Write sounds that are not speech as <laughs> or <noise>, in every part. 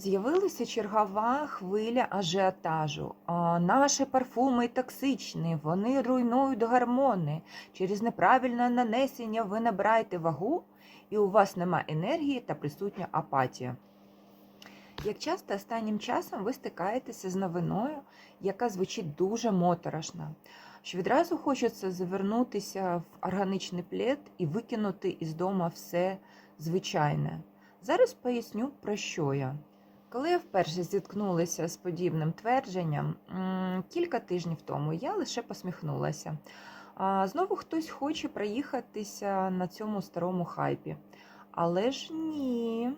З'явилася чергова хвиля ажіотажу. А, Наші парфуми токсичні, вони руйнують гормони. Через неправильне нанесення ви набираєте вагу, і у вас нема енергії та присутня апатія. Як часто останнім часом ви стикаєтеся з новиною, яка звучить дуже моторошно, що відразу хочеться завернутися в органічний плед і викинути із дому все звичайне. Зараз поясню, про що я. Коли я вперше зіткнулася з подібним твердженням кілька тижнів тому, я лише посміхнулася. Знову хтось хоче проїхатися на цьому старому хайпі. Але ж ні.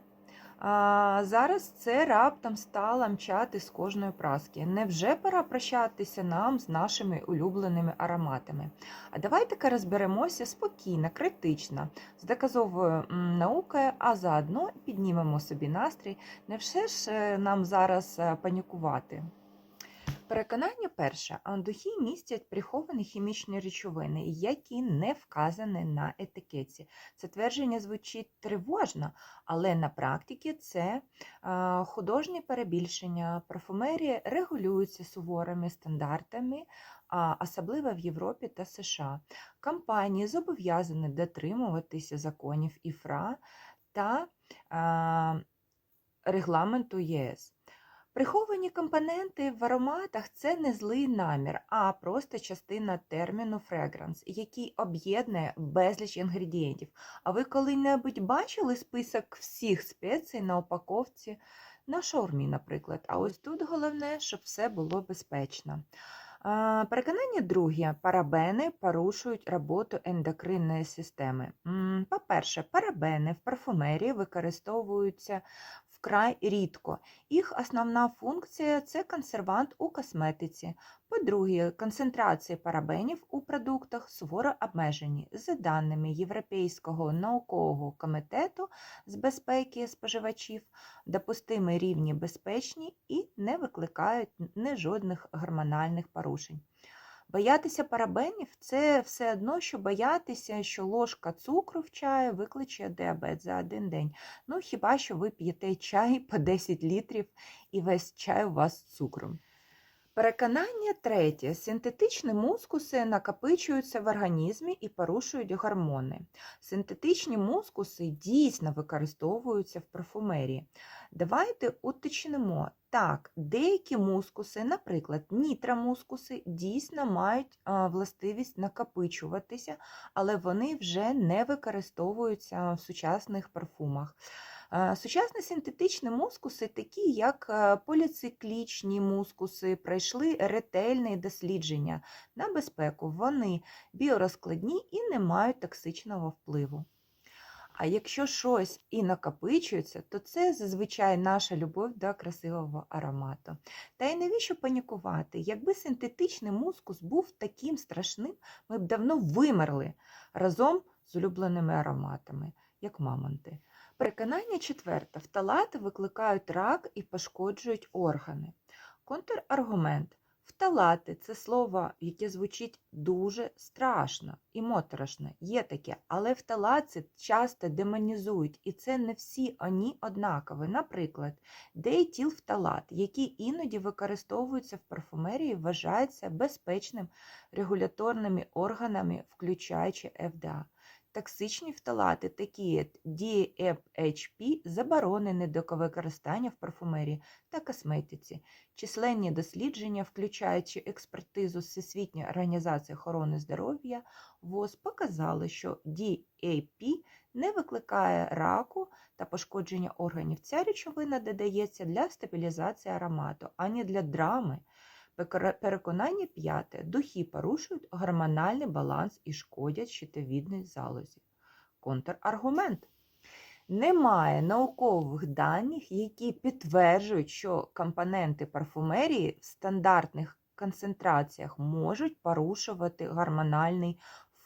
А, Зараз це раптом стало мчати з кожної праски. Невже пора прощатися нам з нашими улюбленими ароматами? А давайте-ка розберемося спокійно, критично, з доказовою наукою, а заодно піднімемо собі настрій. Не все ж е, нам зараз е, панікувати. Переконання перше. а Духи містять приховані хімічні речовини, які не вказані на етикетці. Це твердження звучить тривожно, але на практиці це художнє перебільшення. Парфумерія регулюється суворими стандартами, особливо в Європі та США. Компанії зобов'язані дотримуватися законів ІФРА та регламенту ЄС. Приховані компоненти в ароматах це не злий намір, а просто частина терміну фрегранс, який об'єднує безліч інгредієнтів. А ви коли-небудь бачили список всіх спецій на упаковці на шаурмі, наприклад? А ось тут головне, щоб все було безпечно. Переконання друге. Парабени порушують роботу ендокринної системи. По-перше, парабени в парфумерії використовуються вкрай рідко. Їх основна функція це консервант у косметиці. По-друге, концентрації парабенів у продуктах суворо обмежені. За даними Європейського наукового комітету з безпеки споживачів, допустимі рівні безпечні і не викликають не жодних гормональних порушень. Боятися парабенів це все одно, що боятися, що ложка цукру в чаю викличе діабет за один день. Ну, хіба що ви п'єте чай <laughs> по 10 літрів і весь чай у вас з цукром. Переконання третє. Синтетичні мускуси накопичуються в організмі і порушують гормони. Синтетичні мускуси дійсно використовуються в парфумерії. Давайте уточнимо. Так, деякі мускуси, наприклад, нітромускуси, дійсно мають властивість накопичуватися, але вони вже не використовуються в сучасних парфумах. Сучасні синтетичні мускуси, такі як е, поліциклічні мускуси, пройшли ретельне дослідження на безпеку. Вони біорозкладні і не мають токсичного впливу. А якщо щось і накопичується, то це зазвичай наша любов до красивого аромату. Та й навіщо панікувати? Якби синтетичний мускус був таким страшним, ми б давно вимерли разом з улюбленими ароматами, як мамонти. Переконання четверте. Фталати викликають рак і пошкоджують органи. Контраргумент. Фталати це слово, яке звучить дуже страшно і моторошно. Є таке, але фталати часто демонізують, і це не всі вони однакові. Наприклад, деетилфталат, який іноді використовується в парфумерії, вважається безпечним регуляторними органами, включаючи ФДА. Токсичні фталати, такі як DFHP, заборонені до використання в парфумерії та косметиці. Численні дослідження, включаючи експертизу Всесвітньої організації охорони здоров'я ВОЗ, показали, що DAP не викликає раку та пошкодження органів. Ця речовина додається для стабілізації аромату, а не для драми. Переконання п'яте. Духи порушують гормональний баланс і шкодять щитовідній залозі. Контраргумент. Немає наукових даних, які підтверджують, що компоненти парфумерії в стандартних концентраціях можуть порушувати гормональний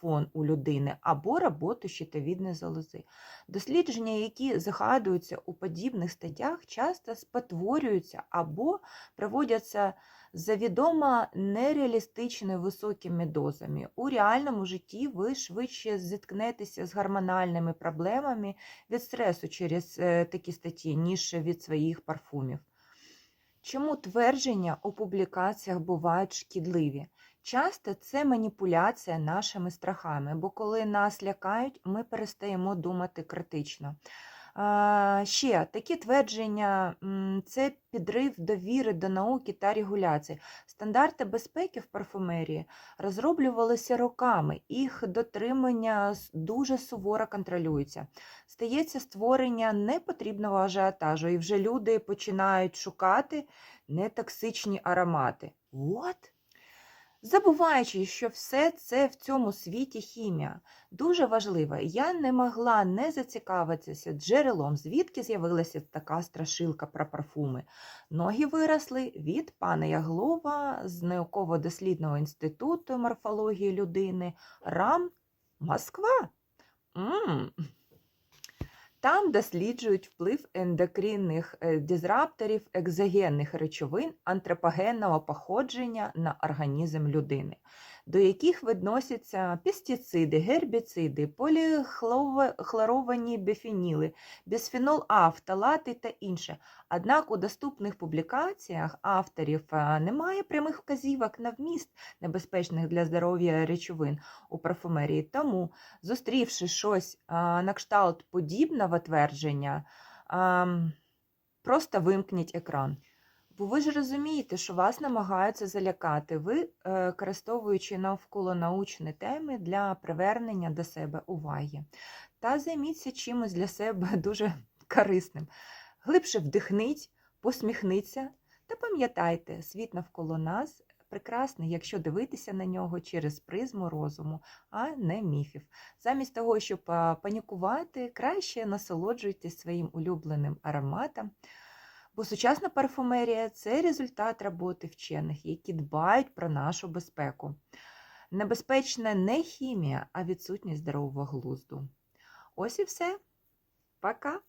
фон у людини або роботу щитовідної залози. Дослідження, які згадуються у подібних статтях, часто спотворюються або проводяться завідомо нереалістично високими дозами. У реальному житті ви швидше зіткнетеся з гормональними проблемами від стресу через е, такі статті, ніж від своїх парфумів. Чому твердження у публікаціях бувають шкідливі? Часто це маніпуляція нашими страхами, бо коли нас лякають, ми перестаємо думати критично. Ще такі твердження це підрив довіри до науки та регуляції. Стандарти безпеки в парфумерії розроблювалися роками, їх дотримання дуже суворо контролюється. Стається створення непотрібного ажіотажу, і вже люди починають шукати нетоксичні аромати. What? Забуваючи, що все це в цьому світі хімія. Дуже важливо, я не могла не зацікавитися джерелом, звідки з'явилася така страшилка про парфуми. Ноги виросли від пана Яглова з науково-дослідного інституту морфології людини РАМ Москва. м Там досліджують вплив ендокринних е, дизрапторів екзогенних речовин антропогенного походження на організм людини, до яких відносяться пестициди, гербіциди, поліхлоровані біфеніли, бісфенол А, фталати та інше. Однак у доступних публікаціях авторів е, немає прямих вказівок на вміст небезпечних для здоров'я речовин у парфумерії. Тому зустрівши щось на кшталт подібного твердження, просто вимкніть екран. Бо ви ж розумієте, що вас намагаються залякати, ви е, користовуючи навколо научні теми для привернення до себе уваги. Та займіться чимось для себе <laughs> дуже корисним. Глибше вдихніть, посміхніться та пам'ятайте, світ навколо нас прекрасний, якщо дивитися на нього через призму розуму, а не міфів. Замість того, щоб панікувати, краще насолоджуйтесь своїм улюбленим ароматом. Бо сучасна парфумерія це результат роботи вчених, які дбають про нашу безпеку. Небезпечна не хімія, а відсутність здорового глузду. Ось і все. Пока!